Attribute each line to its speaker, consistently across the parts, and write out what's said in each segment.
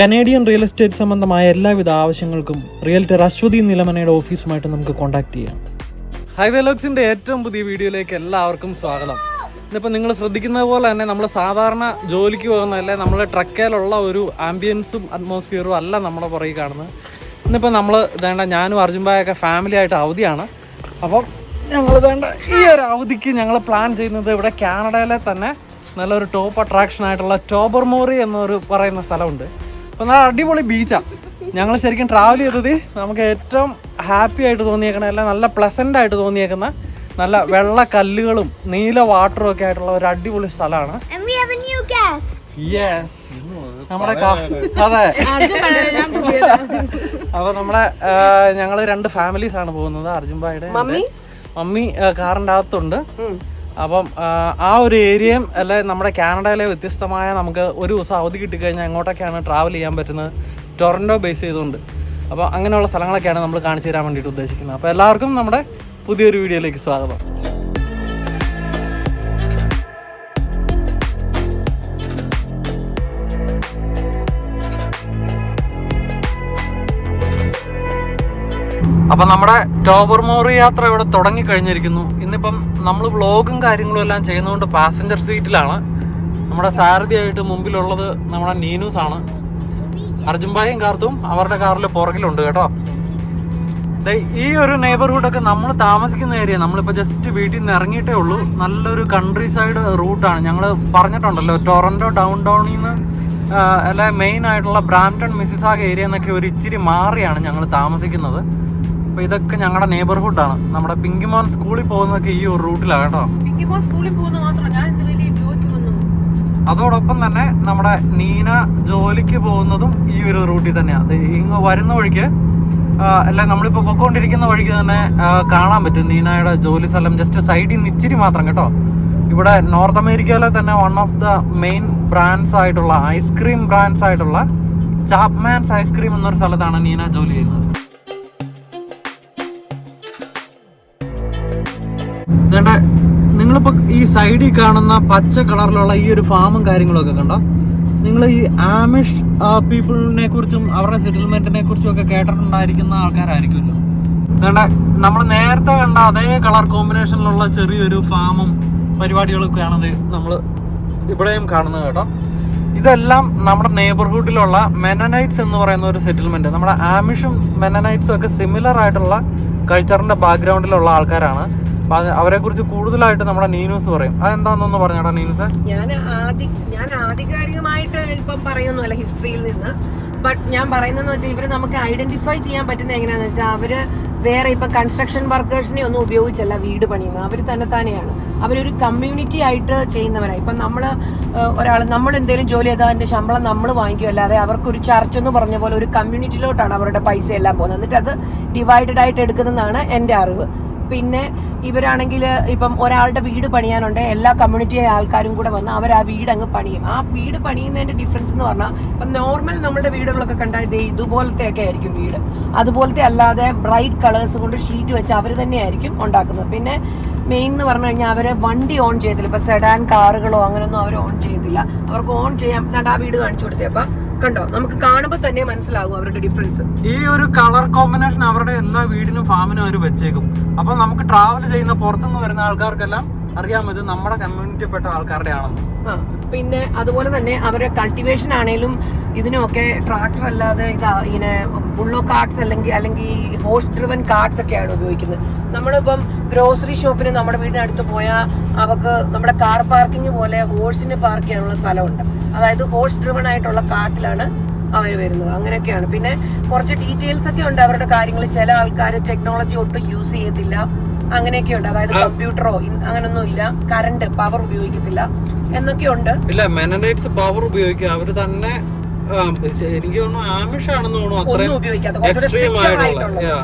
Speaker 1: Canadian real estate സംബന്ധമായ എല്ലാവിധ ആവശ്യങ്ങൾക്കും റിയൽറ്റർ അശ്വതി നിലമനയുടെ ഓഫീസുമായിട്ട് നമുക്ക് കോൺടാക്ട് ചെയ്യാം. ഹൈവേ ലോക്സിന്റെ ഏറ്റവും പുതിയ വീഡിയോയിലേക്ക് എല്ലാവർക്കും സ്വാഗതം. ഇന്നിപ്പോൾ നിങ്ങൾ ശ്രദ്ധിക്കുന്നത് പോലെ തന്നെ നമ്മൾ സാധാരണ ജോലിക്ക് പോകുന്നതല്ലേ നമ്മളെ ട്രക്കേലുള്ള ഒരു ആംബിയൻസും അറ്റ്മോസ്ഫിയറും അല്ല നമ്മുടെ പുറകെ കാണുന്നത്. ഇന്നിപ്പോൾ നമ്മൾ ഇതേണ്ട ഞാനും അർജുൻബായൊക്കെ ഫാമിലി ആയിട്ട് അവധിയാണ്. അപ്പം ഞങ്ങൾ ഇതേണ്ട ഈ ഒരു അവധിക്ക് ഞങ്ങൾ പ്ലാൻ ചെയ്യുന്നത് ഇവിടെ കാനഡയിലെ തന്നെ നല്ലൊരു ടോപ്പ് അട്രാക്ഷൻ ആയിട്ടുള്ള ടോബർമോറി എന്നൊരു പറയുന്ന സ്ഥലമുണ്ട്. അപ്പോൾ നല്ല അടിപൊളി ബീച്ചാണ് ഞങ്ങൾ ശരിക്കും ട്രാവൽ ചെയ്തത് നമുക്ക് ഏറ്റവും ഹാപ്പി ആയിട്ട് തോന്നിയേക്കണ അല്ല നല്ല പ്ലസന്റ് ആയിട്ട് തോന്നിയേക്കുന്ന നല്ല വെള്ള കല്ലുകളും നീല വാട്ടറും ഒക്കെ ആയിട്ടുള്ള ഒരു അടിപൊളി സ്ഥലമാണ്. യെസ് നമ്മുടെ അതെ. അപ്പൊ നമ്മുടെ ഞങ്ങൾ രണ്ട് ഫാമിലീസ് ആണ് പോകുന്നത് അർജുൻബായുടെ മമ്മി? കാറിന്റെ അകത്തുണ്ട്. അപ്പം ആ, ആ ഒരു ഏരിയയും അല്ലെ നമ്മുടെ കാനഡയിലെ വ്യത്യസ്തമായ നമുക്ക് ഒരു ദിവസം അവധി കിട്ടിക്കഴിഞ്ഞാൽ എങ്ങോട്ടൊക്കെയാണ് ട്രാവൽ ചെയ്യാൻ പറ്റുന്നത്? ടൊറൻഡോ ബേസ് ചെയ്തുകൊണ്ട്. അപ്പോൾ അങ്ങനെയുള്ള സ്ഥലങ്ങളൊക്കെയാണ് നമ്മൾ കാണിച്ചു തരാൻ വേണ്ടിയിട്ട് ഉദ്ദേശിക്കുന്നത്. അപ്പോൾ എല്ലാവർക്കും നമ്മുടെ പുതിയൊരു വീഡിയോയിലേക്ക് സ്വാഗതം. അപ്പം നമ്മുടെ ടോബർ മോറി യാത്ര ഇവിടെ തുടങ്ങിക്കഴിഞ്ഞിരിക്കുന്നു. ഇന്നിപ്പം നമ്മൾ വ്ളോഗും കാര്യങ്ങളും എല്ലാം ചെയ്യുന്നതുകൊണ്ട് പാസഞ്ചർ സീറ്റിലാണ്. നമ്മുടെ സാരഥിയായിട്ട് മുമ്പിലുള്ളത് നമ്മുടെ നീനൂസാണ്. അർജുൻഭായും കാർത്തും അവരുടെ കാറിൽ പുറകിലുണ്ട് കേട്ടോ. ഈ ഒരു നെയ്ബർഹുഡൊക്കെ നമ്മൾ താമസിക്കുന്ന ഏരിയ നമ്മളിപ്പോൾ ജസ്റ്റ് വീട്ടിൽ നിന്ന് ഇറങ്ങിയിട്ടേ ഉള്ളൂ. നല്ലൊരു കൺട്രി സൈഡ് റൂട്ടാണ്. ഞങ്ങൾ പറഞ്ഞിട്ടുണ്ടല്ലോ ടൊറന്റോ ഡൗൺ ടൗണിൽ നിന്ന് അല്ലെ മെയിൻ ആയിട്ടുള്ള ബ്രാംപ്ടൺ മിസിസാഗ ഏരിയ എന്നൊക്കെ ഒരു ഇച്ചിരി മാറിയാണ് ഞങ്ങൾ താമസിക്കുന്നത്. അപ്പോൾ ഇതൊക്കെ ഞങ്ങളുടെ നെയ്ബർഹുഡാണ് നമ്മുടെ പിങ്കിമോൻ സ്കൂളിൽ പോകുന്നതൊക്കെ ഈ ഒരു റൂട്ടിലാണ് കേട്ടോ.
Speaker 2: പിങ്കിമോൻ സ്കൂളിൽ പോകുന്ന മാത്രം ഞാൻ എന്ത് വലിയ ജോലിക്ക് വന്നു
Speaker 1: അതോടൊപ്പം തന്നെ നമ്മുടെ നീന ജോലിക്ക് പോകുന്നതും ഈ ഒരു റൂട്ടിൽ തന്നെയാണ് ഇങ്ങ് വരുന്ന വഴിക്ക് അല്ല നമ്മളിപ്പോൾ പൊക്കോണ്ടിരിക്കുന്ന വഴിക്ക് തന്നെ കാണാൻ പറ്റും നീനയുടെ ജോലി സ്ഥലം. ജസ്റ്റ് സൈഡിൽ നിന്ന് ഇച്ചിരി മാത്രം കേട്ടോ. ഇവിടെ നോർത്ത് അമേരിക്കയിലെ തന്നെ one of the main brands ആയിട്ടുള്ള ഐസ്ക്രീം ബ്രാൻഡ്സ് ആയിട്ടുള്ള ചാപ്മാൻസ് ഐസ്ക്രീം എന്നൊരു സ്ഥലത്താണ് നീന ജോലി ചെയ്യുന്നത്. ഇതേണ്ട നിങ്ങളിപ്പോ ഈ സൈഡിൽ കാണുന്ന പച്ച കളറിലുള്ള ഈ ഒരു ഫാമും കാര്യങ്ങളൊക്കെ കണ്ടോ? നിങ്ങൾ ഈ ആമിഷ് പീപ്പിളിനെ കുറിച്ചും അവരുടെ സെറ്റിൽമെന്റിനെ കുറിച്ചും ഒക്കെ കേട്ടിട്ടുണ്ടായിരിക്കുന്ന ആൾക്കാരായിരിക്കുമല്ലോ. വേണ്ട നമ്മൾ നേരത്തെ കണ്ട അതേ കളർ കോമ്പിനേഷനിലുള്ള ചെറിയൊരു ഫാമും പരിപാടികളൊക്കെയാണ് നമ്മൾ ഇവിടെയും കാണുന്നത് കേട്ടോ. ഇതെല്ലാം നമ്മുടെ നെയ്ബർഹുഡിലുള്ള മെനനൈറ്റ്സ് എന്ന് പറയുന്ന ഒരു സെറ്റിൽമെന്റ്. നമ്മുടെ ആമിഷും മെനനൈറ്റ്സും ഒക്കെ സിമിലർ ആയിട്ടുള്ള കൾച്ചറിന്റെ ബാക്ക്ഗ്രൗണ്ടിലുള്ള ആൾക്കാരാണ്. അവരെ കുറിച്ച് കൂടുതലായിട്ട് നമ്മുടെ നീനൂസ് പറയും. അതെന്താണെന്നൊന്ന് പറഞ്ഞാടാ നീനൂസ്.
Speaker 2: ഞാൻ ആദി ഞാൻ ആധികാരികമായിട്ട് ഇപ്പം പറയുന്നല്ല ഹിസ്റ്ററിയിൽ നിന്ന്. ബട്ട് ഞാൻ പറയുന്നതെന്ന് വെച്ചാൽ ഇവർ നമുക്ക് ഐഡന്റിഫൈ ചെയ്യാൻ പറ്റുന്ന എങ്ങനെയാന്ന് വെച്ചാൽ അവർ വേറെ ഇപ്പൊ കൺസ്ട്രക്ഷൻ വർക്കേഴ്സിനെ ഒന്നും ഉപയോഗിച്ചല്ല വീട് പണിയുന്നത്. അവർ തന്നെ തന്നെയാണ്. അവരൊരു കമ്മ്യൂണിറ്റി ആയിട്ട് ചെയ്യുന്നവരാണ് ഇപ്പം നമ്മൾ ഒരാൾ നമ്മൾ എന്തെങ്കിലും ജോലി ചെയ്താൽ അതിന്റെ ശമ്പളം നമ്മൾ വാങ്ങിക്കും. അല്ലാതെ അവർക്കൊരു ചർച്ച എന്ന് പറഞ്ഞ പോലെ ഒരു കമ്മ്യൂണിറ്റിയിലോട്ടാണ് അവരുടെ പൈസ എല്ലാം പോകുന്നത്. എന്നിട്ട് അത് ഡിവൈഡഡ് ആയിട്ട് എടുക്കുന്നതാണ് എന്റെ അറിവ്. പിന്നെ ഇവരാണെങ്കിൽ ഇപ്പം ഒരാളുടെ വീട് പണിയാനുണ്ട് എല്ലാ കമ്മ്യൂണിറ്റി ആൾക്കാരും കൂടെ വന്ന് അവർ ആ വീട് അങ്ങ് പണിയും. ആ വീട് പണിയുന്നതിന്റെ ഡിഫറൻസ് എന്ന് പറഞ്ഞാൽ ഇപ്പം നോർമൽ നമ്മളുടെ വീടുകളൊക്കെ കണ്ടാൽ ദേ ഇതുപോലത്തെ ഒക്കെ ആയിരിക്കും വീട്. അതുപോലത്തെ അല്ലാതെ ബ്രൈറ്റ് കളേഴ്സ് കൊണ്ട് ഷീറ്റ് വെച്ച് അവർ തന്നെയായിരിക്കും ഉണ്ടാക്കുന്നത്. പിന്നെ മെയിൻ എന്ന് പറഞ്ഞു കഴിഞ്ഞാൽ അവരെ വണ്ടി ഓൺ ചെയ്തില്ല ഇപ്പൊ സെഡാൻ കാറുകളോ അങ്ങനെയൊന്നും അവർ ഓൺ ചെയ്തില്ല അവർക്ക് ഓൺ ചെയ്യാൻ ആ വീട് കാണിച്ചു കൊടുത്തേ. അപ്പൊ കണ്ടോ? നമുക്ക് കാണുമ്പോൾ തന്നെ മനസ്സിലാകും അവരുടെ ഡിഫറൻസ്
Speaker 1: ഈ ഒരു കളർ കോമ്പിനേഷൻ അവരുടെ എല്ലാ വീടിനും ഫാമിനും അവർ വെച്ചേക്കും. അപ്പൊ നമുക്ക് ട്രാവൽ ചെയ്യുന്ന പുറത്തുനിന്ന് വരുന്ന ആൾക്കാർക്കെല്ലാം അറിയാൻ പറ്റും നമ്മുടെ കമ്മ്യൂണിറ്റിപ്പെട്ട ആൾക്കാരുടെ ആണെന്ന്
Speaker 2: പിന്നെ അതുപോലെ തന്നെ അവരുടെ കൾട്ടിവേഷൻ ആണേലും ഇതിനൊക്കെ ട്രാക്ടർ അല്ലാതെ ഇതാ ഇങ്ങനെ ബുള്ളോ കാർട്സ് അല്ലെങ്കിൽ അല്ലെങ്കിൽ ഹോഴ്സ് ഡ്രിവൻ കാർട്സ് ഒക്കെയാണ് ഉപയോഗിക്കുന്നത്. നമ്മളിപ്പം ഗ്രോസറി ഷോപ്പിന് നമ്മുടെ വീടിനടുത്ത് പോയാൽ അവർക്ക് നമ്മുടെ കാർ പാർക്കിംഗ് പോലെ ഹോഴ്സിന് പാർക്ക് ചെയ്യാനുള്ള സ്ഥലമുണ്ട്. അതായത് ഹോഴ്സ് ഡ്രിവൺ ആയിട്ടുള്ള കാട്ടിലാണ് അവർ വരുന്നത്. അങ്ങനെയൊക്കെയാണ്. പിന്നെ കുറച്ച് ഡീറ്റെയിൽസ് ഒക്കെ ഉണ്ട് അവരുടെ കാര്യങ്ങൾ. ചില ആൾക്കാർ ടെക്നോളജി ഒട്ടും യൂസ് ചെയ്യത്തില്ല. അങ്ങനെയൊക്കെ ഉണ്ട്. അതായത് കമ്പ്യൂട്ടറോ അങ്ങനൊന്നും ഇല്ല. കറണ്ട് പവർ ഉപയോഗിക്കത്തില്ല. എന്നൊക്കെ ഉണ്ട്.
Speaker 1: ഇല്ല മെനനൈറ്റ്സ് പവർ ഉപയോഗിക്കുക. അവർ തന്നെ എനിക്ക് തോന്നുന്നു ആമിഷ് ആണെന്ന് തോന്നുന്നു എക്സ്ട്രീം ആയിട്ടുള്ള.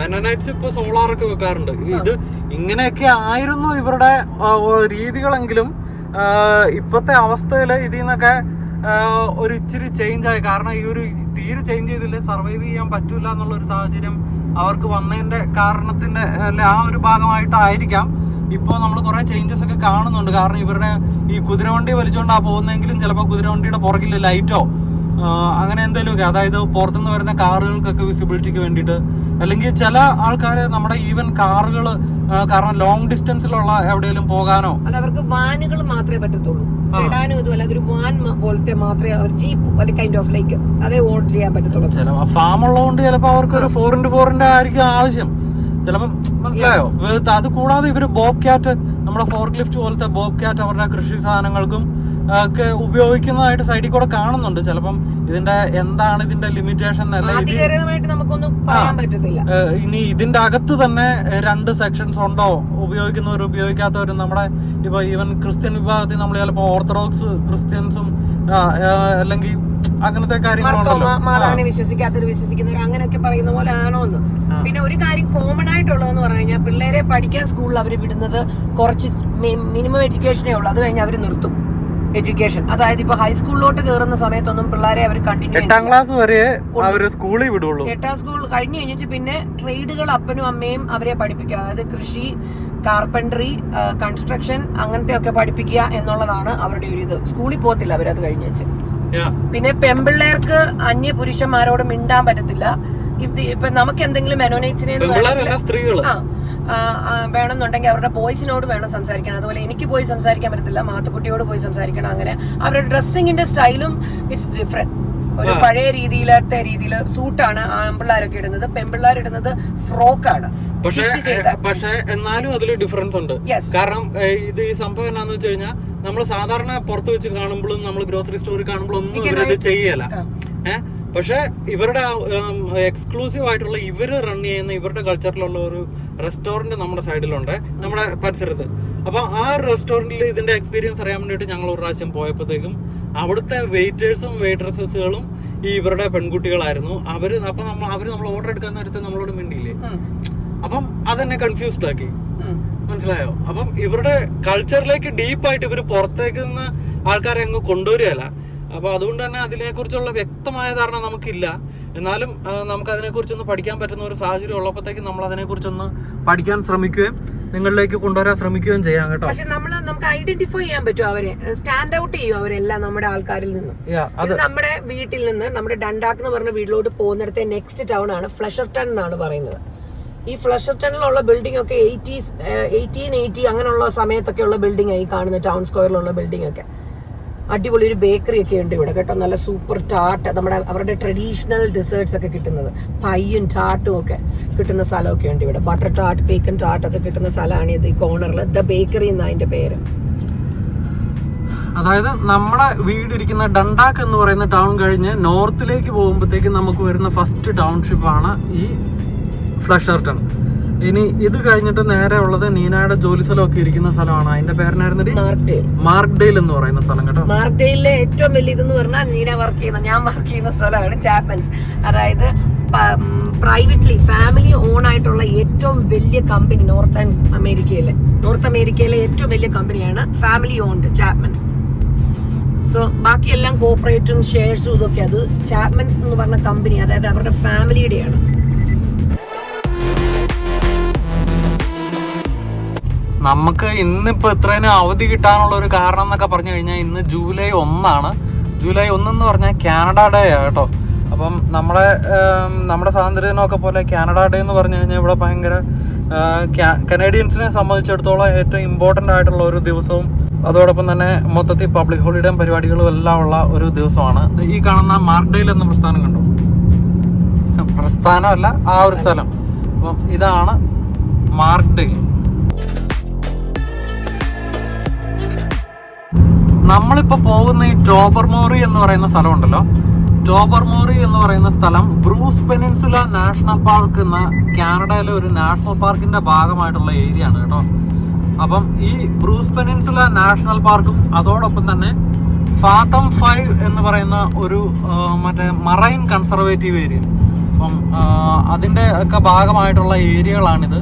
Speaker 1: മെനനൈറ്റ്സ് ഇപ്പൊ സോളാർ ഒക്കെ വെക്കാറുണ്ട്. ഇത് ഇങ്ങനെയൊക്കെ ആയിരുന്നു ഇവരുടെ രീതികളെങ്കിലും ആ, ഇപ്പത്തെ അവസ്ഥയിൽ ഇതിൽ നിന്നൊക്കെ ഒരു ഇച്ചിരി ചേഞ്ച് ആയി. കാരണം ഈ ഒരു തീരെ ചേഞ്ച് ചെയ്തില്ല? സർവൈവ് ചെയ്യാൻ പറ്റില്ല എന്നുള്ള ഒരു സാഹചര്യം അവർക്ക് വന്നതിന്റെ കാരണത്തിന്റെ അല്ലെ ആ ഒരു ഭാഗമായിട്ടായിരിക്കാം. ഇപ്പോൾ നമ്മൾ കുറേ ചേഞ്ചസ് ഒക്കെ കാണുന്നുണ്ട്. കാരണം ഇവരുടെ ഈ കുതിരവണ്ടി വലിച്ചുകൊണ്ടാണ് പോകുന്നതെങ്കിലും ചിലപ്പോൾ കുതിരവണ്ടിയുടെ പുറകിൽ ലൈറ്റോ അങ്ങനെ എന്തെങ്കിലുമൊക്കെ അതായത് പുറത്തുനിന്ന് വരുന്ന കാറുകൾക്കൊക്കെ വിസിബിലിറ്റിക്ക് വേണ്ടിയിട്ട് അല്ലെങ്കിൽ ചില ആൾക്കാർ നമ്മുടെ ഈവൻ കാറുകൾ കാരണം ലോങ് ഡിസ്റ്റൻസിലുള്ള എവിടെയെങ്കിലും പോകാനോ.
Speaker 2: അത് അവർക്ക് വാനുകൾ മാത്രമേ പറ്റത്തുള്ളൂ. സെഡാനും ഇതുമല്ല അതൊരു വാൻ പോലത്തെ മാത്രമേ അവർ ജീപ്പ് കൈൻഡ് ഓഫ് ലൈക്ക് അതേ ഓർഡർ ചെയ്യാൻ പറ്റത്തുള്ളൂ.
Speaker 1: ചില ഫാം ഉള്ളതുകൊണ്ട് ചിലപ്പോൾ അവർക്ക് ഒരു ഫോർ ഇന്റു ഫോറിന്റെ ആയിരിക്കും ആവശ്യം. ചിലപ്പം മനസ്സിലായോ? അത് കൂടാതെ ഇവർ ബോബ് ക്യാറ്റ് നമ്മുടെ ഫോർക്ക് ലിഫ്റ്റ് പോലത്തെ ബോബ് ക്യാറ്റ് അവരുടെ കൃഷി സാധനങ്ങൾക്കും ഒക്കെ ഉപയോഗിക്കുന്നതായിട്ട് സൈഡിൽ കൂടെ കാണുന്നുണ്ട്. ചിലപ്പം ഇതിന്റെ എന്താണ് ഇതിന്റെ ലിമിറ്റേഷൻ അല്ലെ ഇനി ഇതിന്റെ അകത്ത് തന്നെ രണ്ട് സെക്ഷൻസ് ഉണ്ടോ? ഉപയോഗിക്കുന്നവരും ഉപയോഗിക്കാത്തവരും നമ്മുടെ ഇപ്പൊ ഈവൻ ക്രിസ്ത്യൻ വിഭാഗത്തിൽ നമ്മൾ ചിലപ്പോൾ ഓർത്തഡോക്സ് ക്രിസ്ത്യൻസും അല്ലെങ്കിൽ അങ്ങനത്തെ
Speaker 2: മാതാവിനെ വിശ്വസിക്കാത്തവർ വിശ്വസിക്കുന്നവർ അങ്ങനെയൊക്കെ പറയുന്ന പോലെ ആണോ എന്ന് പിന്നെ ഒരു കാര്യം കോമൺ ആയിട്ടുള്ളതെന്ന് പറഞ്ഞു കഴിഞ്ഞാൽ പിള്ളേരെ പഠിക്കാൻ സ്കൂളിൽ അവർ വിടുന്നത് കുറച്ച് മിനിമം എഡ്യൂക്കേഷനേ ഉള്ളൂ. അത് കഴിഞ്ഞ് അവർ നിർത്തും. എഡ്യൂക്കേഷൻ അതായത് ഇപ്പൊ ഹൈസ്കൂളിലോട്ട് കയറുന്ന സമയത്തൊന്നും പിള്ളേരെ അവർ കണ്ടിന്യൂ
Speaker 1: എട്ടാം ക്ലാസ് വരെ അവർ സ്കൂളിൽ വിടുള്ളൂ.
Speaker 2: എട്ടാം സ്കൂൾ കഴിഞ്ഞു കഴിഞ്ഞിട്ട് പിന്നെ ട്രേഡുകൾ അപ്പനും അമ്മയും അവരെ പഠിപ്പിക്കുക. അതായത് കൃഷി കാർപ്പൻട്രി കൺസ്ട്രക്ഷൻ അങ്ങനത്തെ ഒക്കെ പഠിപ്പിക്കുക എന്നുള്ളതാണ് അവരുടെ ഒരു ഇത്. സ്കൂളിൽ പോകത്തില്ല അവരത് കഴിഞ്ഞ് വെച്ച്. പിന്നെ പെമ്പിള്ളേർക്ക് അന്യ പുരുഷന്മാരോട് മിണ്ടാൻ പറ്റത്തില്ല. ഇഫ് ഇപ്പൊ നമുക്ക് എന്തെങ്കിലും മെനോനൈറ്റ്സിനെ
Speaker 1: സ്ത്രീകൾ
Speaker 2: ആ, വേണമെന്നുണ്ടെങ്കിൽ അവരുടെ ബോയ്സിനോട് വേണം സംസാരിക്കണം അതുപോലെ എനിക്ക് പോയി സംസാരിക്കാൻ പറ്റത്തില്ല മാത്തുക്കുട്ടിയോട് പോയി സംസാരിക്കണം അങ്ങനെ. അവരുടെ ഡ്രസ്സിങ്ങിന്റെ സ്റ്റൈലും ഇറ്റ്സ് ഡിഫറെന്റ് ഒരു പഴയ രീതിയിലത്തെ രീതിയിൽ സൂട്ടാണ് ആൺപിള്ളേരൊക്കെ ഇടുന്നത്. പെൺപിള്ളേർ ഇടുന്നത് ഫ്രോക്കാണ്.
Speaker 1: പക്ഷേ എന്നാലും അതിൽ ഡിഫറൻസ് ഉണ്ട്. കാരണം ഇത് ഈ സംഭവം എന്നാന്ന് വെച്ച് കഴിഞ്ഞാൽ നമ്മൾ സാധാരണ പുറത്ത് വെച്ച് കാണുമ്പോഴും നമ്മൾ ഗ്രോസറി സ്റ്റോറിൽ കാണുമ്പോഴും ഒന്നും ചെയ്യല. ഏഹ് പക്ഷെ ഇവരുടെ എക്സ്ക്ലൂസീവ് ആയിട്ടുള്ള ഇവർ റൺ ചെയ്യുന്ന ഇവരുടെ കൾച്ചറിലുള്ള ഒരു റെസ്റ്റോറന്റ് നമ്മുടെ സൈഡിലുണ്ട് നമ്മുടെ പരിസരത്ത്. അപ്പോൾ ആ റെസ്റ്റോറന്റിൽ ഇതിന്റെ എക്സ്പീരിയൻസ് അറിയാൻ വേണ്ടിയിട്ട് ഞങ്ങൾ ഒരു പ്രാവശ്യം പോയപ്പോഴത്തേക്കും അവിടുത്തെ വെയിറ്റേഴ്സും വെയിട്രസസുകളും ഈ ഇവരുടെ പെൺകുട്ടികളായിരുന്നു. അവർ അപ്പം നമ്മൾ അവർ നമ്മൾ ഓർഡർ എടുക്കാൻ നേരത്തെ നമ്മളോട് മിണ്ടിയില്ലേ? അപ്പം അതെന്നെ കൺഫ്യൂസ്ഡ് ആക്കി. മനസ്സിലായോ? അപ്പം ഇവരുടെ കൾച്ചറിലേക്ക് ഡീപ്പായിട്ട് ഇവർ പുറത്തേക്ക് നിന്ന് ആൾക്കാരെ അങ്ങ് കൊണ്ടുവരികയല്ല. അപ്പൊ അതുകൊണ്ട് തന്നെ അതിനെക്കുറിച്ചുള്ള വ്യക്തമായ ധാരണ നമുക്കില്ല. എന്നാലും നമുക്ക് അതിനെക്കുറിച്ചൊന്ന് പഠിക്കാൻ പറ്റുന്ന ഒരു സാഹചര്യം ഉള്ളപ്പോഴത്തേക്ക് നമ്മൾ അതിനെക്കുറിച്ചൊന്ന് പഠിക്കാൻ ശ്രമിക്കുകയും നിങ്ങളിലേക്ക് കൊണ്ടുവരാൻ ശ്രമിക്കുകയും ചെയ്യാം കേട്ടോ.
Speaker 2: പക്ഷെ നമ്മൾ നമുക്ക് ഐഡന്റിഫൈ ചെയ്യാൻ പറ്റും അവരെ. സ്റ്റാൻഡ് ഔട്ട് ചെയ്യും അവരെല്ലാം നമ്മുടെ ആൾക്കാരിൽ നിന്ന്. ഇത് നമ്മുടെ വീട്ടിൽ നിന്ന് നമ്മുടെ ഡണ്ടാക്ക് എന്ന് പറഞ്ഞ വീട്ടിലോട്ട് പോകുന്നിടത്തെ നെക്സ്റ്റ് ടൗൺ ആണ് ഫ്ലഷർട്ടൺ എന്നാണ് പറയുന്നത്. ഈ ഫ്ലഷർട്ടണിലുള്ള ബിൽഡിംഗ് ഒക്കെ എയ്റ്റീസ് എയ്റ്റീൻ എയ്റ്റി അങ്ങനെയുള്ള സമയത്തൊക്കെയുള്ള ബിൽഡിംഗ് ആയി കാണുന്ന ടൗൺ സ്ക്വയറിലുള്ള ബിൽഡിംഗ് ഒക്കെ. അടിപൊളി ഒരു ബേക്കറി ഒക്കെ ഉണ്ട് ഇവിടെ കേട്ടോ. നല്ല സൂപ്പർ ടാർട്ട് നമ്മുടെ അവരുടെ ട്രഡീഷണൽ ഡെസേർട്സ് ഒക്കെ കിട്ടുന്നത്. പയ്യും ടാർട്ടും ഒക്കെ കിട്ടുന്ന സ്ഥലമൊക്കെ ഉണ്ട് ഇവിടെ. ബട്ടർ ടാർട്ട് ബേക്കൻ ടാർട്ട് ഒക്കെ കിട്ടുന്ന സ്ഥലമാണ് ഇത് ഈ കോർണറിൽ ദ ബേക്കറി എന്നാ അതിന്റെ പേര്.
Speaker 1: അതായത് നമ്മുടെ വീടിരിക്കുന്ന ഡണ്ടാക്ക് എന്ന് പറയുന്ന ടൗൺ കഴിഞ്ഞ് നോർത്തിലേക്ക് പോകുമ്പോഴത്തേക്ക് നമുക്ക് വരുന്ന ഫസ്റ്റ് ടൗൺഷിപ്പാണ് ഈ ഫ്ലഷർട്ടൺ ഇനി ഇത് കഴിഞ്ഞിട്ട് നേരെ ഉള്ളത് നീനയുടെ ജോലി സ്ഥലമൊക്കെ ഇരിക്കുന്ന സ്ഥലമാണ്. അതിന്റെ പേരിനായിരുന്നത്
Speaker 2: മാർക്ക്ഡേൽ.
Speaker 1: മാർക്ക്ഡെയിൽ എന്ന് പറയുന്ന സ്ഥലം കേട്ടോ.
Speaker 2: മാർക്ക്ഡെയിലെ ഏറ്റവും വലിയ ഇതെന്ന് പറഞ്ഞാൽ നീന വർക്ക് ചെയ്യുന്ന ഞാൻ വർക്ക് ചെയ്യുന്ന സ്ഥലമാണ് ചാപ്പൻസ് അതായത് പ്രൈവറ്റ്ലി ഫാമിലി ഓൺ ആയിട്ടുള്ള ഏറ്റവും വലിയ കമ്പനി നോർത്ത് അമേരിക്കയിലെ നോർത്ത് അമേരിക്കയിലെ ഏറ്റവും വലിയ കമ്പനിയാണ് ഫാമിലി ഓൺഡ് ചാപ്മൻസ് സോ ബാക്കിയെല്ലാം കോപ്പറേറ്റും ഷെയർസും ഇതൊക്കെ അത് ചാപ്മൻസ് എന്ന് പറഞ്ഞ കമ്പനി അതായത് അവരുടെ ഫാമിലിയുടെയാണ്
Speaker 1: നമുക്ക് ഇന്നിപ്പോൾ ഇത്രയും അവധി കിട്ടാനുള്ള ഒരു കാരണം എന്നൊക്കെ പറഞ്ഞു കഴിഞ്ഞാൽ ഇന്ന് ജൂലൈ ഒന്നാണ്. ജൂലൈ ഒന്നെന്ന് പറഞ്ഞാൽ കാനഡ ഡേ കേട്ടോ. അപ്പം നമ്മുടെ നമ്മുടെ സ്വാതന്ത്ര്യദിനമൊക്കെ പോലെ കാനഡ ഡേ എന്ന് പറഞ്ഞു കഴിഞ്ഞാൽ ഇവിടെ ഭയങ്കര കനേഡിയൻസിനെ സംബന്ധിച്ചിടത്തോളം ഏറ്റവും ഇമ്പോർട്ടന്റ് ആയിട്ടുള്ള ഒരു ദിവസവും അതോടൊപ്പം തന്നെ മൊത്തത്തിൽ പബ്ലിക് ഹോളിഡേയും പരിപാടികളും എല്ലാം ഉള്ള ഒരു ദിവസമാണ്. ഈ കാണുന്ന മാർക്ക്ഡെയിൽ എന്ന പ്രസ്ഥാനം കണ്ടു? പ്രസ്ഥാനമല്ല ആ ഒരു സ്ഥലം. അപ്പം ഇതാണ് മാർക്ക്ഡെയിൽ നമ്മളിപ്പോ പോകുന്ന ഈ ടോബർമോറി എന്ന് പറയുന്ന സ്ഥലമുണ്ടല്ലോ. ടോബർമോറി എന്ന് പറയുന്ന സ്ഥലം ബ്രൂസ് പെനിൻസുല നാഷണൽ പാർക്ക് എന്ന കാനഡയിലെ ഒരു നാഷണൽ പാർക്കിന്റെ ഭാഗമായിട്ടുള്ള ഏരിയ ആണ് കേട്ടോ. അപ്പം ഈ ബ്രൂസ് പെനിൻസുല നാഷണൽ പാർക്കും അതോടൊപ്പം തന്നെ ഫാത്തം ഫൈവ് എന്ന് പറയുന്ന ഒരു മറ്റേ മറൈൻ കൺസർവേറ്റീവ് ഏരിയ. അപ്പം അതിന്റെ ഒക്കെ ഭാഗമായിട്ടുള്ള ഏരിയകളാണിത്.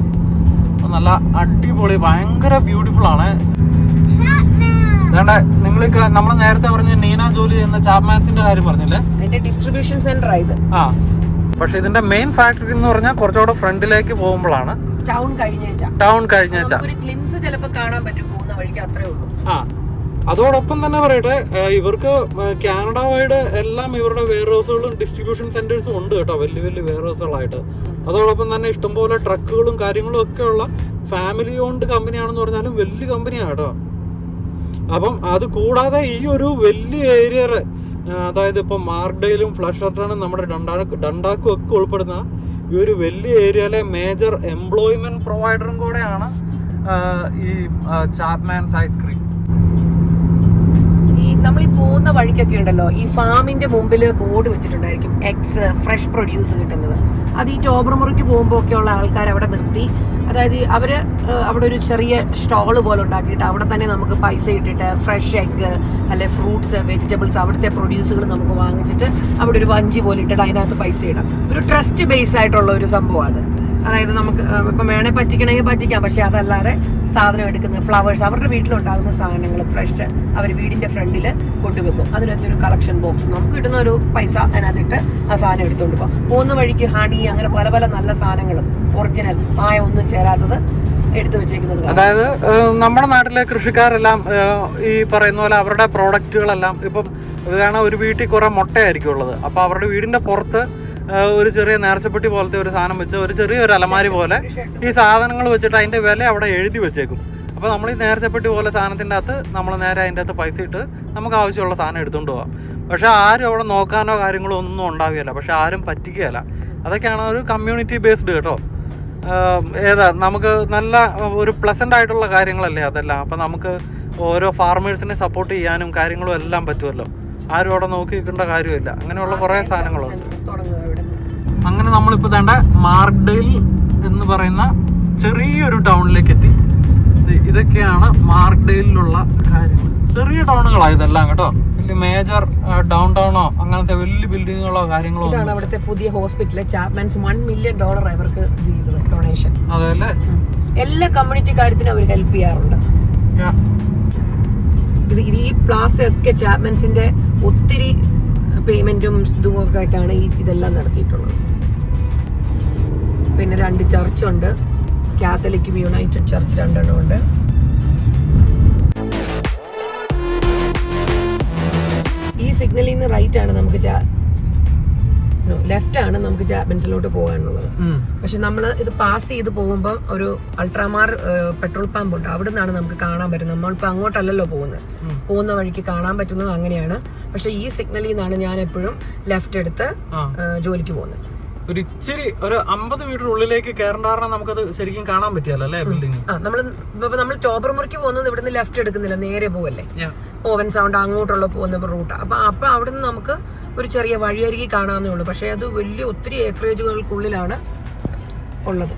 Speaker 1: നല്ല അടിപൊളി ഭയങ്കര ബ്യൂട്ടിഫുൾ ആണ്. വേണ്ട നിങ്ങൾ നമ്മൾ നേരത്തെ പറഞ്ഞ നീന ജോലി എന്ന ചാപ്മാൻസിന്റെ കാര്യം പറഞ്ഞില്ലേ?
Speaker 2: അതിന്റെ ഡിസ്ട്രിബ്യൂഷൻ സെന്റർ ആയത്
Speaker 1: ആ. പക്ഷെ ഇതിന്റെ മെയിൻ ഫാക്ടറി എന്ന് പറഞ്ഞാൽ കുറച്ചുകൂടെ ഫ്രണ്ടിലേക്ക് പോകുമ്പോഴാണ്
Speaker 2: ടൗൺ കഴിഞ്ഞേച്ച.
Speaker 1: ടൗൺ കഴിഞ്ഞേച്ച.
Speaker 2: ഒരു ഗ്ലിംസ് ചിലപ്പോൾ കാണാൻ പറ്റും പോകുന്ന വഴിക്ക് അത്രേ ഉള്ളൂ.
Speaker 1: ആ. അതോടൊപ്പം തന്നെ പറയട്ടെ ഇവർക്ക് കാനഡ വൈഡ് എല്ലാം ഇവരുടെ വെയർ ഹൗസുകളും ഡിസ്ട്രിബ്യൂഷൻ സെന്റേഴ്സും ഉണ്ട് കേട്ടോ വലിയ വലിയ വെയർ ഹൗസുകളായിട്ട് അതോടൊപ്പം തന്നെ ഇഷ്ടംപോലെ ട്രക്കുകളും കാര്യങ്ങളും ഒക്കെ ഉള്ള ഫാമിലി ഓൺഡ് കമ്പനിയാണെന്ന് പറഞ്ഞാലും വലിയ കമ്പനിയാണ് കേട്ടോ. അപ്പം അത് കൂടാതെ ഈ ഒരു വലിയ ഏരിയ അതായത് ഇപ്പം ഫ്ലഷ് ഫ്ലഷർട്ടണും നമ്മുടെ ഡണ്ടാ ഡണ്ടാക്കും ഒക്കെ ഉൾപ്പെടുന്ന ഈ ഒരു വലിയ ഏരിയയിലെ മേജർ എംപ്ലോയ്മെന്റ് പ്രൊവൈഡറും കൂടെയാണ് ഈ ചാപ്മാൻസ് ഐസ്ക്രീം
Speaker 2: ഈ നമ്മൾ ഈ പോകുന്ന വഴിക്കൊക്കെ ഉണ്ടല്ലോ ഈ ഫാമിന്റെ മുമ്പിൽ ബോർഡ് വെച്ചിട്ടുണ്ടായിരിക്കും എക്സ് ഫ്രഷ് പ്രൊഡ്യൂസ് കിട്ടുന്നത്. അത് ഈ ടോബർ മുറിക്ക് പോകുമ്പോൾ ഒക്കെ ഉള്ള ആൾക്കാർ അവിടെ നിർത്തി അതായത് അവർ അവിടെ ഒരു ചെറിയ സ്റ്റോൾ പോലെ ഉണ്ടാക്കിയിട്ട് അവിടെ തന്നെ നമുക്ക് പൈസ ഇട്ടിട്ട് ഫ്രഷ് എഗ്ഗ് അല്ലെ ഫ്രൂട്ട്സ് വെജിറ്റബിൾസ് അവിടുത്തെ പ്രൊഡ്യൂസുകൾ നമുക്ക് വാങ്ങിച്ചിട്ട് അവിടെ ഒരു വഞ്ചി പോലെ ഇട്ടിട്ട് അതിനകത്ത് പൈസ ഇടാം. ഒരു ട്രസ്റ്റ് ബേസ് ആയിട്ടുള്ള ഒരു സംഭവം അത്. അതായത് നമുക്ക് ഇപ്പം വേണേൽ പറ്റിക്കണമെങ്കിൽ പറ്റിക്കാം പക്ഷെ അതല്ലാതെ സാധനം എടുക്കുന്ന ഫ്ലവേഴ്സ് അവരുടെ വീട്ടിലുണ്ടാകുന്ന സാധനങ്ങൾ ഫ്രഷ് അവർ വീടിന്റെ ഫ്രണ്ടിൽ കൊണ്ടുവെക്കും. അതിനകത്ത് ഒരു കളക്ഷൻ ബോക്സ് നമുക്ക് കിട്ടുന്ന ഒരു പൈസ അതിനകത്തിട്ട് ആ സാധനം എടുത്തുകൊണ്ട് പോകാം പോകുന്ന വഴിക്ക് ഹണി അങ്ങനെ പല പല നല്ല സാധനങ്ങളും ഒറിജിനൽ ആയ ഒന്നും ചേരാത്തത് എടുത്തു വെച്ചേക്കുന്നത്
Speaker 1: അതായത് നമ്മുടെ നാട്ടിലെ കൃഷിക്കാരെല്ലാം ഈ പറയുന്ന പോലെ അവരുടെ പ്രോഡക്റ്റുകളെല്ലാം ഇപ്പം കാരണം ഒരു വീട്ടിൽ കുറെ മുട്ടയായിരിക്കും ഉള്ളത്. അപ്പോൾ അവരുടെ വീടിന്റെ പുറത്ത് ഒരു ചെറിയ നേർച്ചപ്പെട്ടി പോലത്തെ ഒരു സാധനം വെച്ച് ഒരു ചെറിയ ഒരു അലമാരി പോലെ ഈ സാധനങ്ങൾ വെച്ചിട്ട് അതിന്റെ വില അവിടെ എഴുതി വെച്ചേക്കും. അപ്പോൾ നമ്മൾ ഈ നേർച്ചപ്പെട്ടി പോലെ സാധനത്തിന്റെ അകത്ത് നമ്മൾ നേരെ അതിന്റെ അകത്ത് പൈസ ഇട്ട് നമുക്ക് ആവശ്യമുള്ള സാധനം എടുത്തുകൊണ്ട് പോകാം പക്ഷേ ആരും അവിടെ നോക്കാനോ കാര്യങ്ങളോ ഒന്നും ഉണ്ടാവുകയില്ല. പക്ഷെ ആരും പറ്റിക്കുകയില്ല. അതൊക്കെയാണ് ഒരു കമ്മ്യൂണിറ്റി ബേസ്ഡ് കേട്ടോ. ഏതാ നമുക്ക് നല്ല ഒരു പ്ലസന്റ് ആയിട്ടുള്ള കാര്യങ്ങളല്ലേ അതെല്ലാം. അപ്പം നമുക്ക് ഓരോ ഫാർമേഴ്സിനെ സപ്പോർട്ട് ചെയ്യാനും കാര്യങ്ങളും എല്ലാം പറ്റുമല്ലോ. ആരും അവിടെ നോക്കി നിൽക്കേണ്ട കാര്യമില്ല. അങ്ങനെയുള്ള കുറേ സാധനങ്ങളുണ്ട്. അങ്ങനെ നമ്മളിപ്പോൾ തേണ്ട മാർക്ഡെയിൽ എന്ന് പറയുന്ന ചെറിയൊരു ടൗണിലേക്ക് എത്തി ഇത് ഇതൊക്കെയാണ് മാർക്ഡെയിലുള്ള കാര്യങ്ങൾ. ചെറിയ ടൗണുകളാണ് ഇതെല്ലാം കേട്ടോ. വലിയ മേജർ ഡൗൺ ടൗണോ അങ്ങനത്തെ വലിയ ബിൽഡിങ്ങുകളോ കാര്യങ്ങളോ
Speaker 2: ഇതാണ് അവിടുത്തെ പുതിയ hospital Chapman's one million dollar അവർക്ക് ഡൊണേഷൻ
Speaker 1: അതല്ലേ
Speaker 2: എല്ലാ കമ്മ്യൂണിറ്റി കാര്യത്തിനും അവർ ഹെൽപ്പ് ചെയ്യാറുണ്ട്. ഇത് ഈ പ്ലാസ ഒക്കെ ചാപ്മൻസിന്റെ ഒത്തിരി പേയ്മെന്റും ഇതും ഒക്കെ ആയിട്ടാണ് ഈ ഇതെല്ലാം നടത്തിയിട്ടുള്ളത്. പിന്നെ രണ്ട് ചർച്ചുണ്ട്. കാത്തലിക്കും യുണൈറ്റഡ് ചർച്ച് രണ്ടെണ്ണം ഉണ്ട്. ഈ സിഗ്നലിൽ നിന്ന് റൈറ്റ് ആണ് നമുക്ക് ലെഫ്റ്റ് ആണ് നമുക്ക് ജാപ്പൻസിലോട്ട് പോകാനുള്ളത്. പക്ഷെ നമ്മൾ ഇത് പാസ് ചെയ്ത് പോകുമ്പോൾ ഒരു അൾട്രാമാർ പെട്രോൾ പമ്പ് ഉണ്ട്. അവിടെ നിന്നാണ് നമുക്ക് കാണാൻ പറ്റുന്നത്. നമ്മളിപ്പോൾ അങ്ങോട്ടല്ലല്ലോ പോകുന്നത്. പോകുന്ന വഴിക്ക് കാണാൻ പറ്റുന്നത് അങ്ങനെയാണ്. പക്ഷെ ഈ സിഗ്നലിൽ നിന്നാണ് ഞാൻ എപ്പോഴും ലെഫ്റ്റ് എടുത്ത് ജോലിക്ക് പോകുന്നത്.
Speaker 1: ഒരു ഇച്ചിരി ഒരു അമ്പത് മീറ്റർ ഉള്ളിലേക്ക് കയറേണ്ട കാരണം നമുക്കത് ശരിക്കും കാണാൻ പറ്റിയല്ലോ അല്ലേ ബിൽഡിംഗ്
Speaker 2: നമ്മൾ ഇപ്പൊ നമ്മൾ ടോബർ മുറിക്ക് പോകുന്നത് ഇവിടുന്ന് ലെഫ്റ്റ് എടുക്കുന്നില്ല. നേരെ പോവല്ലേ? ഓവൻ സൗണ്ട് അങ്ങോട്ടുള്ള പോകുന്ന റൂട്ട്. അപ്പൊ അപ്പൊ അവിടുന്ന് നമുക്ക് ഒരു ചെറിയ വഴിയരികി കാണാവുന്നേ ഉള്ളൂ. പക്ഷേ അത് വലിയ ഒത്തിരി ഏക്കറേജുകൾക്കുള്ളിലാണ് ഉള്ളത്.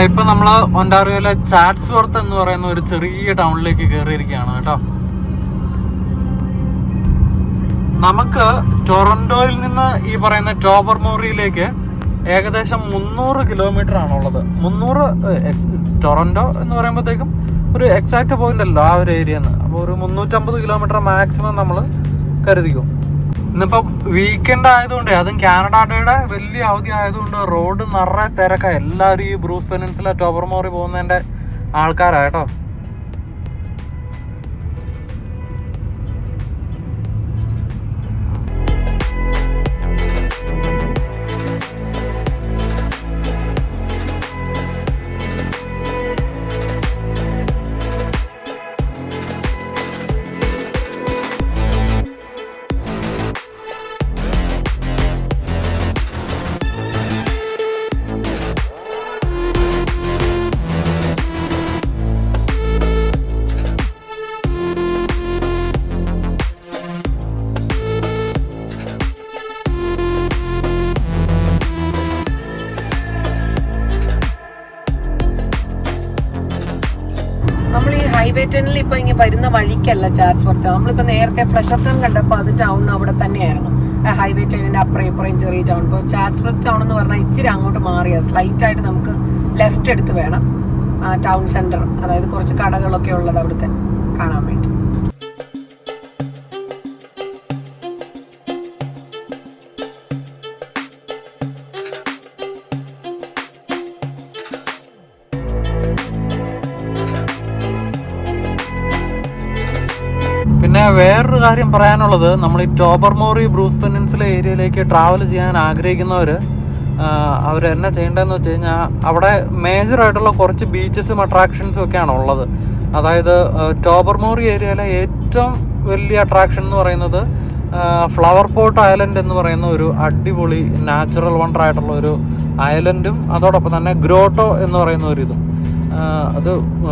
Speaker 1: കണ്ട ഇപ്പൊ നമ്മൾ ഒൻഡാറിയോയിലെ ചാറ്റ്സ്വർത്ത് എന്ന് പറയുന്ന ഒരു ചെറിയ ടൗണിലേക്ക് കയറിയിരിക്കുകയാണ് കേട്ടോ. നമുക്ക് ടൊറന്റോയിൽ നിന്ന് ഈ പറയുന്ന ടോബർ മോറിയിലേക്ക് ഏകദേശം മുന്നൂറ് കിലോമീറ്റർ ആണുള്ളത്. മുന്നൂറ് ടൊറന്റോ എന്ന് പറയുമ്പോഴത്തേക്കും ഒരു എക്സാക്ട് പോയിന്റ് അല്ലോ ആ ഒരു ഏരിയ അപ്പോൾ ഒരു മുന്നൂറ്റമ്പത് കിലോമീറ്റർ മാക്സിമം നമ്മൾ കരുതിക്കും. ഇന്നിപ്പം വീക്കെൻഡ് ആയതുകൊണ്ട് അതും കാനഡ ഡേയുടെ വലിയ അവധി ആയതുകൊണ്ട് റോഡ് നിറയെ തിരക്ക. എല്ലാവരും ഈ ബ്രൂസ് പെനിൻസുല ടോബർമോറി പോകുന്നതിന്റെ ആൾക്കാരാ കേട്ടോ.
Speaker 2: ഇങ്ങനെ ചാർജ് വഴിക്കല്ല നമ്മളിപ്പോൾ നമ്മളിപ്പോ നേരത്തെ ടൗൺ കണ്ടപ്പോൾ അത് ടൗൺ അവിടെ തന്നെയായിരുന്നു. ഹൈവേ ടെനിന്റെ അപ്പുറം ഇപ്പുറം ചെറിയ ടൗൺ ഇപ്പോൾ ചാർജ്വർത്ത് ടൗൺ എന്ന് പറഞ്ഞാൽ ഇച്ചിരി അങ്ങോട്ട് മാറിയ. സ്ലൈറ്റ് ആയിട്ട് നമുക്ക് ലെഫ്റ്റ് എടുത്ത് വേണം. ടൗൺ സെന്റർ അതായത് കുറച്ച് കടകളൊക്കെ ഉള്ളത് അവിടുത്തെ കാണാൻ വേണ്ടി.
Speaker 1: പിന്നെ വേറൊരു കാര്യം പറയാനുള്ളത് നമ്മൾ ഈ ടോബർമോറി ബ്രൂസ് പെനിൻസിലെ ഏരിയയിലേക്ക് ട്രാവൽ ചെയ്യാൻ ആഗ്രഹിക്കുന്നവർ അവർ എന്നെ ചെയ്യേണ്ടതെന്ന് വെച്ച് കഴിഞ്ഞാൽ അവിടെ മേജറായിട്ടുള്ള കുറച്ച് ബീച്ചസും അട്രാക്ഷൻസും ഒക്കെയാണ് ഉള്ളത്. അതായത് ടോബർമോറി ഏരിയയിലെ ഏറ്റവും വലിയ അട്രാക്ഷൻ എന്ന് പറയുന്നത് ഫ്ലവർ പോട്ട് ഐലൻഡ് എന്ന് പറയുന്ന ഒരു അടിപൊളി നാച്ചുറൽ വണ്ടർ ആയിട്ടുള്ള ഒരു ഐലൻഡും അതോടൊപ്പം തന്നെ ഗ്രോട്ടോ എന്ന് പറയുന്ന ഒരു ഇതും. അത്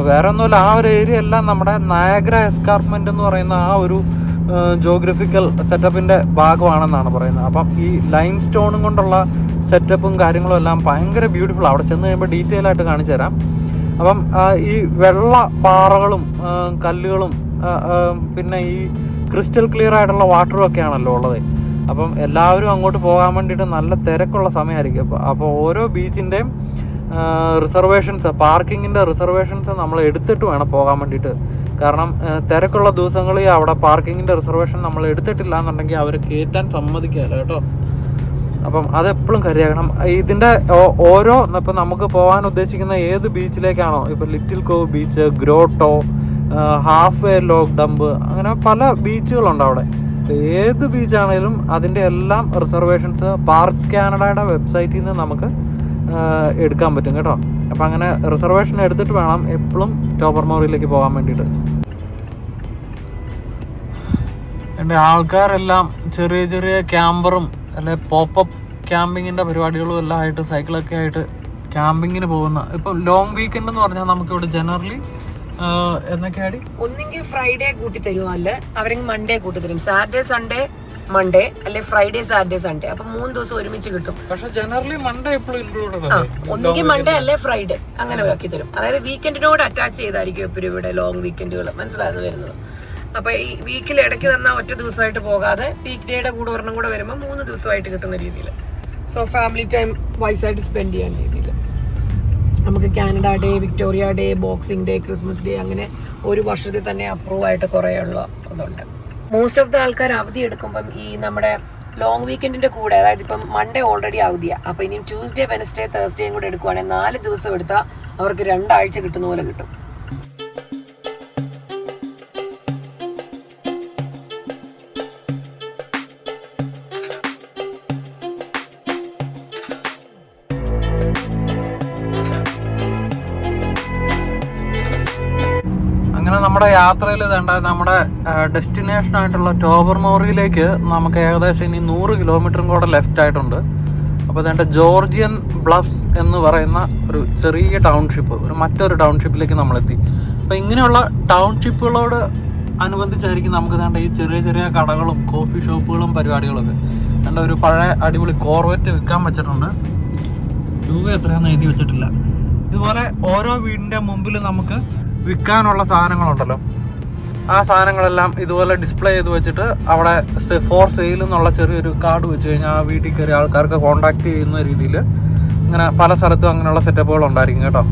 Speaker 1: വേറെ ഒന്നുമില്ല ആ ഒരു ഏരിയ എല്ലാം നമ്മുടെ നയഗ്ര എസ്കാർപ്മെന്റ് എന്ന് പറയുന്ന ആ ഒരു ജോഗ്രഫിക്കൽ സെറ്റപ്പിന്റെ ഭാഗമാണെന്നാണ് പറയുന്നത്. അപ്പം ഈ ലൈം സ്റ്റോണും കൊണ്ടുള്ള സെറ്റപ്പും കാര്യങ്ങളും എല്ലാം ഭയങ്കര ബ്യൂട്ടിഫുൾ അവിടെ ചെന്ന് കഴിയുമ്പോൾ ഡീറ്റെയിൽ ആയിട്ട് കാണിച്ചു തരാം. അപ്പം ഈ വെള്ള പാറകളും കല്ലുകളും പിന്നെ ഈ ക്രിസ്റ്റൽ ക്ലിയർ ആയിട്ടുള്ള വാട്ടറും ഒക്കെ ആണല്ലോ ഉള്ളത്. അപ്പം എല്ലാവരും അങ്ങോട്ട് പോകാൻ വേണ്ടിയിട്ട് നല്ല തിരക്കുള്ള സമയമായിരിക്കും. അപ്പോൾ ഓരോ ബീച്ചിന്റെയും റിസർവേഷൻസ് പാർക്കിങ്ങിന്റെ റിസർവേഷൻസ് നമ്മൾ എടുത്തിട്ട് വേണം പോകാൻ വേണ്ടിയിട്ട്. കാരണം തിരക്കുള്ള ദിവസങ്ങളിൽ അവിടെ പാർക്കിങ്ങിന്റെ റിസർവേഷൻ നമ്മൾ എടുത്തിട്ടില്ല എന്നുണ്ടെങ്കിൽ അവർ കയറ്റാൻ സമ്മതിക്കുകയല്ല കേട്ടോ. അപ്പം അതെപ്പോഴും കരുതിയാക്കണം. ഇതിന്റെ ഓരോ ഇപ്പം നമുക്ക് പോകാൻ ഉദ്ദേശിക്കുന്ന ഏത് ബീച്ചിലേക്കാണോ ഇപ്പം Little Cove Beach Grotto Halfway Log Dump അങ്ങനെ പല ബീച്ചുകളുണ്ട് അവിടെ. ഏത് ബീച്ചാണേലും അതിന്റെ എല്ലാം റിസർവേഷൻസ് പാർക്സ് കാനഡയുടെ വെബ്സൈറ്റിൽ നിന്ന് നമുക്ക് എടുക്കാൻ പറ്റും കേട്ടോ. അപ്പം അങ്ങനെ റിസർവേഷൻ എടുത്തിട്ട് വേണം എപ്പോഴും ടോപ്പർ മോറിയിലേക്ക് പോകാൻ വേണ്ടിയിട്ട്. എന്റെ ആൾക്കാരെല്ലാം ചെറിയ ചെറിയ ക്യാമ്പറും അല്ലെ പോപ്പപ്പ് ക്യാമ്പിങ്ങിന്റെ പരിപാടികളും എല്ലാം ആയിട്ട് സൈക്കിളൊക്കെ ആയിട്ട് ക്യാമ്പിങ്ങിന് പോകുന്ന ഇപ്പം ലോങ് വീക്കെൻഡ് എന്ന് പറഞ്ഞാൽ നമുക്കിവിടെ ജനറലി എന്നൊക്കെയാണ്
Speaker 2: ഒന്നെങ്കിൽ ഫ്രൈഡേ കൂട്ടി തരുമോ അല്ല അവരെങ്കിൽ മൺഡേ കൂട്ടി തരും സാറ്റർഡേ സൺഡേ മൺഡേ അല്ലെ ഫ്രൈഡേ സാറ്റർഡേ സൺഡേ അപ്പൊ മൂന്ന് ദിവസം ഒരുമിച്ച് കിട്ടും.
Speaker 1: പക്ഷെ ജനറലി മൺഡേ എപ്പോഴും ഇൻക്ലൂഡഡ്
Speaker 2: ആ ഒന്നുകിൽ മൺഡേ അല്ലെ ഫ്രൈഡേ അങ്ങനെ ആക്കി തരും. അതായത് വീക്കെൻഡിനോട് അറ്റാച്ച് ചെയ്തായിരിക്കും എപ്പോഴും ഇവിടെ ലോങ് വീക്കെൻഡുകൾ മനസ്സിലാകുന്നു വരുന്നത്. അപ്പൊ ഈ വീക്കിൽ ഇടയ്ക്ക് തന്ന ഒറ്റ ദിവസമായിട്ട് പോകാതെ വീക്ക് ഡേയുടെ കൂടെ ഒരെണ്ണം കൂടെ വരുമ്പോൾ മൂന്ന് ദിവസമായിട്ട് കിട്ടുന്ന രീതിയിൽ സോ ഫാമിലി ടൈം വൈസായിട്ട് സ്പെൻഡ് ചെയ്യാൻ രീതിയിൽ നമുക്ക് Canada Day Victoria Day Boxing Day Christmas Day അങ്ങനെ ഒരു വർഷത്തിൽ തന്നെ അപ്രൂവ് ആയിട്ട് കുറേ ഉള്ള ഇതുണ്ട്. മോസ്റ്റ് ഓഫ് ദ ആൾക്കാർ അവധി എടുക്കുമ്പം ഈ നമ്മുടെ ലോങ് വീക്കെൻഡിന്റെ കൂടെ അതായത് ഇപ്പം മൺഡേ ഓൾറെഡി അവധിയാണ് അപ്പോൾ ഇനിയും ട്യൂസ്ഡേ വെനസ്ഡേ തേഴ്സ്ഡേയും കൂടെ എടുക്കുവാണെങ്കിൽ നാല് ദിവസം എടുത്താൽ അവർക്ക് രണ്ടാഴ്ച കിട്ടുന്ന പോലെ കിട്ടും.
Speaker 1: നമ്മുടെ യാത്രയിൽ വേണ്ട നമ്മുടെ ഡെസ്റ്റിനേഷൻ ആയിട്ടുള്ള ടോബർ മോറിയിലേക്ക് നമുക്ക് ഏകദേശം ഇനി നൂറ് കിലോമീറ്ററും കൂടെ ലെഫ്റ്റ് ആയിട്ടുണ്ട്. അപ്പോൾ വേണ്ട ജോർജിയൻ ബ്ലഫ്സ് എന്ന് പറയുന്ന ഒരു ചെറിയ ടൗൺഷിപ്പ് ഒരു മറ്റൊരു ടൗൺഷിപ്പിലേക്ക് നമ്മളെത്തി. അപ്പോൾ ഇങ്ങനെയുള്ള ടൗൺഷിപ്പുകളോട് അനുബന്ധിച്ചായിരിക്കും നമുക്ക് വേണ്ട ഈ ചെറിയ ചെറിയ കടകളും കോഫി ഷോപ്പുകളും പരിപാടികളൊക്കെ. വേണ്ട ഒരു പഴയ അടിപൊളി കോർവെറ്റ് വിൽക്കാൻ വെച്ചിട്ടുണ്ട്. രൂപ എത്രയാണെന്ന് എഴുതി വെച്ചിട്ടില്ല. ഇതുപോലെ ഓരോ വീടിന്റെ മുമ്പിൽ നമുക്ക് വിൽക്കാനുള്ള സാധനങ്ങളുണ്ടല്ലോ. ആ സാധനങ്ങളെല്ലാം ഇതുപോലെ ഡിസ്പ്ലേ ചെയ്ത് വെച്ചിട്ട് അവിടെ ഫോർ സെയിൽ എന്നുള്ള ചെറിയൊരു കാർഡ് വെച്ച് കഴിഞ്ഞാൽ ആ വീട്ടിൽ കയറി ആൾക്കാർക്ക് കോണ്ടാക്ട് ചെയ്യുന്ന രീതിയിൽ ഇങ്ങനെ പല സ്ഥലത്തും അങ്ങനെയുള്ള സെറ്റപ്പുകൾ ഉണ്ടായിരിക്കും കേട്ടോ.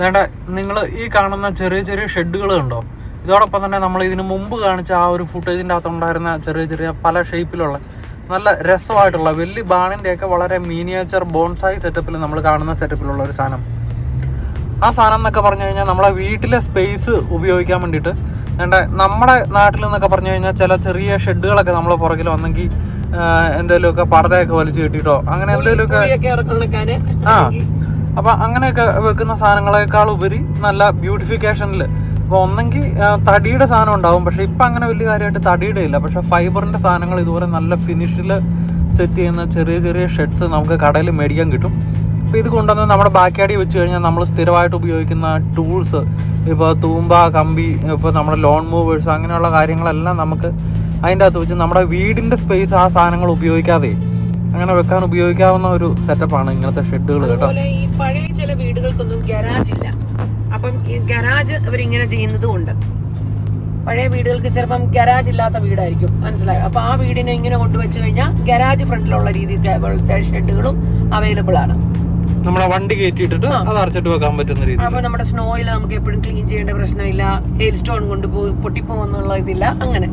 Speaker 1: വേണ്ട നിങ്ങൾ ഈ കാണുന്ന ചെറിയ ചെറിയ ഷെഡുകൾ കണ്ടോ? ഇതോടൊപ്പം തന്നെ നമ്മൾ ഇതിന് മുമ്പ് കാണിച്ച ആ ഒരു ഫുട്ടേജിന്റെ അകത്തുണ്ടായിരുന്ന ചെറിയ ചെറിയ പല ഷേപ്പിലുള്ള നല്ല രസമായിട്ടുള്ള വലിയ ബാണിന്റെയൊക്കെ വളരെ മീനിയേച്ചർ ബോൺസായി സെറ്റപ്പിൽ നമ്മൾ കാണുന്ന സെറ്റപ്പിലുള്ള ഒരു സാധനം. ആ സാധനം എന്നൊക്കെ പറഞ്ഞു കഴിഞ്ഞാൽ നമ്മളെ വീട്ടിലെ സ്പേസ് ഉപയോഗിക്കാൻ വേണ്ടിയിട്ട് വേണ്ട നമ്മുടെ നാട്ടിൽ നിന്നൊക്കെ പറഞ്ഞു കഴിഞ്ഞാൽ ചില ചെറിയ ഷെഡുകളൊക്കെ നമ്മൾ പുറകിൽ വന്നെങ്കിൽ എന്തെങ്കിലുമൊക്കെ പടതയൊക്കെ വലിച്ചു കെട്ടിയിട്ടോ അങ്ങനെ എന്തെങ്കിലുമൊക്കെ ആ അപ്പൊ അങ്ങനെയൊക്കെ വെക്കുന്ന സാധനങ്ങളെക്കാൾ ഉപരി നല്ല ബ്യൂട്ടിഫിക്കേഷനിൽ അപ്പൊ ഒന്നെങ്കിൽ തടിയുടെ സാധനം ഉണ്ടാവും. പക്ഷേ ഇപ്പം അങ്ങനെ വലിയ കാര്യമായിട്ട് തടിയുടെ ഇല്ല. പക്ഷെ ഫൈബറിന്റെ സാധനങ്ങൾ ഇതുപോലെ നല്ല ഫിനിഷിൽ സെറ്റ് ചെയ്യുന്ന ചെറിയ ചെറിയ ഷെഡ്സ് നമുക്ക് കടയിൽ മേടിക്കാൻ കിട്ടും. അപ്പോൾ ഇത് കൊണ്ടുവന്ന് നമ്മുടെ ബാക്കിയാടി വെച്ച് കഴിഞ്ഞാൽ നമ്മൾ സ്ഥിരമായിട്ട് ഉപയോഗിക്കുന്ന ടൂൾസ് ഇപ്പോൾ തൂമ്പ കമ്പി ഇപ്പോൾ നമ്മുടെ ലോൺ മൂവേഴ്സ് അങ്ങനെയുള്ള കാര്യങ്ങളെല്ലാം നമുക്ക് അതിന്റെ അകത്ത് വെച്ച് നമ്മുടെ വീടിന്റെ സ്പേസ് ആ സാധനങ്ങൾ ഉപയോഗിക്കാതെ അങ്ങനെ വെക്കാൻ ഉപയോഗിക്കാവുന്ന ഒരു സെറ്റപ്പാണ് ഇങ്ങനത്തെ ഷെഡുകൾ കേട്ടോ.
Speaker 2: ഈ പഴയ ചില വീടുകൾക്കൊന്നും ഗരാജ് ഇല്ല. അപ്പം ഈ ഗരാജ് അവരിങ്ങനെ ചെയ്യുന്നതും ഉണ്ട് പഴയ വീടുകൾക്ക് ചിലപ്പം ഗരാജ് ഇല്ലാത്ത വീടായിരിക്കും. മനസ്സിലായോ? അപ്പൊ ആ വീടിനെ ഇങ്ങനെ കൊണ്ടുവച്ച് കഴിഞ്ഞാൽ ഗരാജ് ഫ്രണ്ടിലുള്ള രീതിയിലത്തെ ഷെഡുകളും അവൈലബിൾ ആണ്.
Speaker 1: നമ്മളെ വണ്ടി കയറ്റിയിട്ടിട്ട് അത് അടച്ചിട്ട് വെക്കാൻ പറ്റുന്ന രീതി
Speaker 2: അപ്പൊ നമ്മുടെ സ്നോയിൽ നമുക്ക് എപ്പോഴും ക്ലീൻ ചെയ്യേണ്ട പ്രശ്നമില്ല. ഹെയിൽ സ്റ്റോൺ കൊണ്ട് പൊട്ടിപ്പോകുന്നുള്ള ഇതില്ല. അങ്ങനെ.